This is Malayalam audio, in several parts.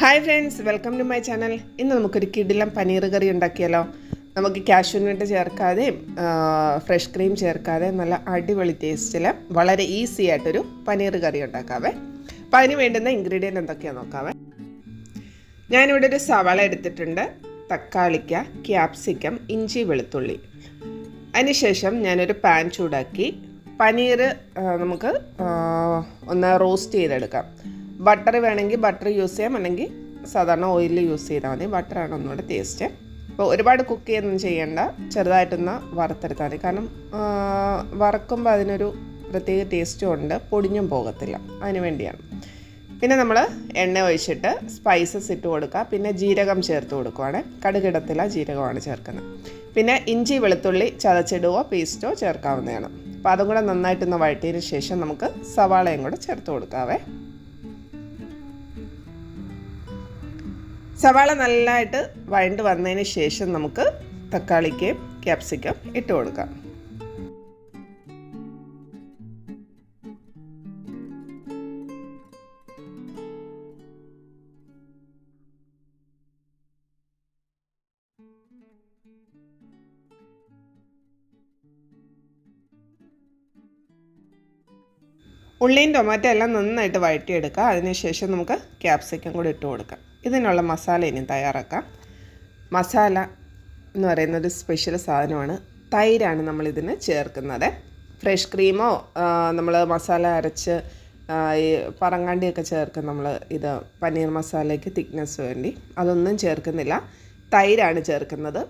Hi friends welcome to my channel ഇന്ന് നമുക്കൊരു കിടിലം പനീർ കറി ഉണ്ടാക്കിയാലോ? നമുക്ക് കാഷ്യൂനട്ട് ചേർക്കാതെയും ഫ്രഷ് ക്രീം ചേർക്കാതെ നല്ല അടിപൊളി ടേസ്റ്റിൽ വളരെ ഈസി ആയിട്ടൊരു പനീർ കറി ഉണ്ടാക്കാവേ. അപ്പം അതിന് വേണ്ടുന്ന ഇൻഗ്രീഡിയന്റ് എന്തൊക്കെയാണെന്ന് നോക്കാവേ? ഞാനിവിടെ ഒരു സവാള എടുത്തിട്ടുണ്ട്. തക്കാളിക്ക ക്യാപ്സിക്കം ഇഞ്ചി വെളുത്തുള്ളി. അതിനുശേഷം ഞാനൊരു പാൻ ചൂടാക്കി പനീർ നമുക്ക് ഒന്ന് റോസ്റ്റ് ചെയ്തെടുക്കാം. ബട്ടർ വേണമെങ്കിൽ ബട്ടർ യൂസ് ചെയ്യാം അല്ലെങ്കിൽ സാധാരണ ഓയിലിൽ യൂസ് ചെയ്താൽ മതി. ബട്ടറാണ് ഒന്നുകൂടെ ടേസ്റ്റ് അപ്പോൾ ഒരുപാട് കുക്ക് ചെയ്യൊന്നും ചെയ്യേണ്ട ചെറുതായിട്ടൊന്ന് വറുത്തെടുത്താൽ മതി. കാരണം വറക്കുമ്പോൾ അതിനൊരു പ്രത്യേക ടേസ്റ്റും ഉണ്ട് പൊടിഞ്ഞും പോകത്തില്ല. അതിന് വേണ്ടിയാണ്. പിന്നെ നമ്മൾ എണ്ണ ഒഴിച്ചിട്ട് സ്പൈസസ് ഇട്ട് കൊടുക്കുക. പിന്നെ ജീരകം ചേർത്ത് കൊടുക്കുവാണ്. കടുകിടത്തില ജീരകമാണ് ചേർക്കുന്നത്. പിന്നെ ഇഞ്ചി വെളുത്തുള്ളി ചതച്ചിടുകയോ പേസ്റ്റോ ചേർക്കാവുന്നതാണ്. അപ്പോൾ അതും കൂടെ നന്നായിട്ടൊന്ന് വഴറ്റിയതിന് ശേഷം നമുക്ക് സവാളയും കൂടെ ചേർത്ത് കൊടുക്കാവേ. സവാള നല്ലതായിട്ട് വഴണ്ട് വന്നതിന് ശേഷം നമുക്ക് തക്കാളിക്കും ക്യാപ്സിക്കം ഇട്ട് കൊടുക്കാം. ഉള്ളിയും ടൊമാറ്റോ എല്ലാം നന്നായിട്ട് വഴറ്റിയെടുക്കുക അതിനുശേഷം നമുക്ക് ക്യാപ്സിക്കം കൂടി ഇട്ട് കൊടുക്കാം. ഇതിനുള്ള മസാല ഇനി തയ്യാറാക്കാം. മസാല എന്ന് പറയുന്ന ഒരു സ്പെഷ്യൽ സാധനമാണ്. തൈരാണ് നമ്മളിതിന് ചേർക്കുന്നത്. ഫ്രഷ് ക്രീമോ നമ്മൾ മസാല അരച്ച് ഈ പറങ്ങാണ്ടിയൊക്കെ ചേർക്കും നമ്മൾ ഇത് പനീർ മസാലയ്ക്ക് തിക്നെസ് വേണ്ടി. അതൊന്നും ചേർക്കുന്നില്ല. തൈരാണ് ചേർക്കുന്നത്.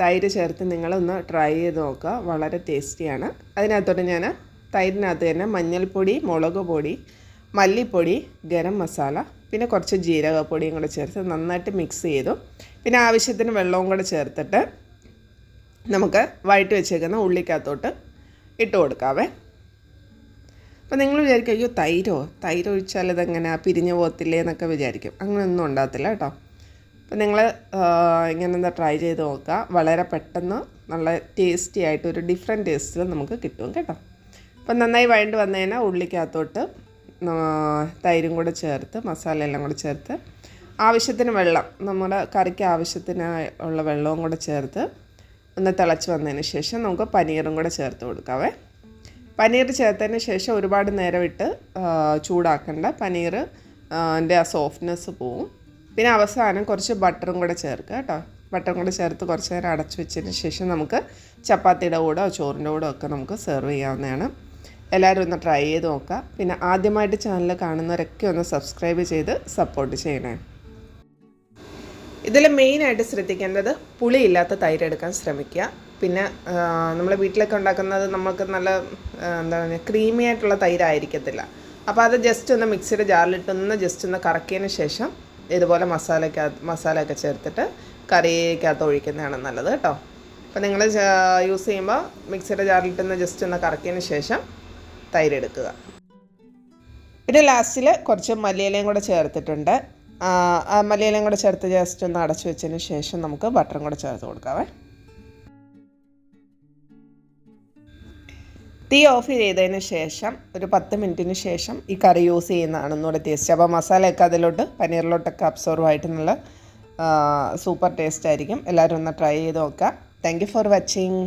തൈര് ചേർത്ത് നിങ്ങളൊന്ന് ട്രൈ ചെയ്ത് നോക്കുക. വളരെ ടേസ്റ്റിയാണ്. അതിനകത്തോട്ട് ഞാൻ തൈരിനകത്ത് തന്നെ മഞ്ഞൾപ്പൊടി മുളക് പൊടി മല്ലിപ്പൊടി ഗരം മസാല പിന്നെ കുറച്ച് ജീരകപ്പൊടിയും കൂടെ ചേർത്ത് നന്നായിട്ട് മിക്സ് ചെയ്തു. പിന്നെ ആവശ്യത്തിന് വെള്ളവും കൂടെ ചേർത്തിട്ട് നമുക്ക് വഴറ്റി വെച്ചേക്കുന്ന ഉള്ളിക്കകത്തോട്ട് ഇട്ട് കൊടുക്കാവേ. അപ്പോൾ നിങ്ങൾ വിചാരിക്കും അയ്യോ തൈരോ? തൈര് ഒഴിച്ചാൽ ഇതെങ്ങനെ? പിരിഞ്ഞു പോകത്തില്ലേ എന്നൊക്കെ വിചാരിക്കും. അങ്ങനെയൊന്നും ഉണ്ടാകത്തില്ല കേട്ടോ. അപ്പോൾ നിങ്ങൾ ഇങ്ങനെ എന്താ ട്രൈ ചെയ്ത് നോക്കുക. വളരെ പെട്ടെന്ന് നല്ല ടേസ്റ്റി ആയിട്ട് ഒരു ഡിഫറെന്റ് ടേസ്റ്റിൽ നമുക്ക് കിട്ടും കേട്ടോ. അപ്പം നന്നായി വഴണ്ട് വന്നു കഴിഞ്ഞാൽ ഉള്ളിക്കകത്തോട്ട് തൈരും കൂടെ ചേർത്ത് മസാല എല്ലാം കൂടെ ചേർത്ത് ആവശ്യത്തിന് വെള്ളം നമ്മുടെ കറിക്ക് ആവശ്യത്തിന് ഉള്ള വെള്ളവും കൂടെ ചേർത്ത് ഒന്ന് തിളച്ച് വന്നതിന് ശേഷം നമുക്ക് പനീറും കൂടെ ചേർത്ത് കൊടുക്കാവേ. പനീർ ചേർത്തതിന് ശേഷം ഒരുപാട് നേരം ഇട്ട് ചൂടാക്കേണ്ട. പനീർ എന്റെ ആ സോഫ്റ്റ്നെസ് പോവും. പിന്നെ അവസാനം കുറച്ച് ബട്ടറും കൂടെ ചേർക്കുക കേട്ടോ. ബട്ടറും കൂടെ ചേർത്ത് കുറച്ച് നേരം അടച്ചു വെച്ചതിന് ശേഷം നമുക്ക് ചപ്പാത്തിയുടെ കൂടോ ചോറിന്റെ കൂടോ ഒക്കെ നമുക്ക് സെർവ് ചെയ്യാവുന്നതാണ്. എല്ലാവരും ഒന്ന് ട്രൈ ചെയ്ത് നോക്കുക. പിന്നെ ആദ്യമായിട്ട് ചാനൽ കാണുന്നവരൊക്കെ ഒന്ന് സബ്സ്ക്രൈബ് ചെയ്ത് സപ്പോർട്ട് ചെയ്യണേ. ഇതിൽ മെയിനായിട്ട് ശ്രദ്ധിക്കേണ്ടത് പുളിയില്ലാത്ത തൈര് എടുക്കാൻ ശ്രമിക്കുക. പിന്നെ നമ്മൾ വീട്ടിലൊക്കെ ഉണ്ടാക്കുന്നത് നമുക്ക് നല്ല എന്താ പറയുക ക്രീമി ആയിട്ടുള്ള തൈരായിരിക്കത്തില്ല. അപ്പോൾ അത് ജസ്റ്റ് ഒന്ന് മിക്സിയുടെ ജാറിലിട്ടൊന്ന് ജസ്റ്റ് ഒന്ന് കറക്കിയതിന് ശേഷം ഇതുപോലെ മസാലയ്ക്ക് മസാലയൊക്കെ ചേർത്തിട്ട് കറിക്കകത്ത് ഒഴിക്കുന്നതാണ് നല്ലത് കേട്ടോ. അപ്പോൾ നിങ്ങൾ യൂസ് ചെയ്യുമ്പോൾ മിക്സിയുടെ ജാറിലിട്ടൊന്ന് ജസ്റ്റ് ഒന്ന് കറക്കിയതിന് ശേഷം തൈര് എടുക്കുക പിന്നെ ലാസ്റ്റിൽ കുറച്ച് മല്ലിയിലയും കൂടെ ചേർത്തിട്ടുണ്ട്. മല്ലിയിലയും കൂടെ ചേർത്ത് ജസ്റ്റ് ഒന്ന് അടച്ചു വെച്ചതിന് ശേഷം നമുക്ക് ബട്ടറും കൂടെ ചേർത്ത് കൊടുക്കാവേ. തീ ഓഫ് ചെയ്തതിന് ശേഷം ഒരു പത്ത് മിനിറ്റിന് ശേഷം ഈ കറി യൂസ് ചെയ്യുന്നതാണ് ഒന്നുകൂടെ ടേസ്റ്റ് അപ്പോൾ മസാലയൊക്കെ അതിലോട്ട് പനീറിലോട്ടൊക്കെ അബ്സോർവ് ആയിട്ട് നല്ല സൂപ്പർ ടേസ്റ്റ് ആയിരിക്കും. എല്ലാവരും ഒന്ന് ട്രൈ ചെയ്ത് നോക്കുക. Thank you for watching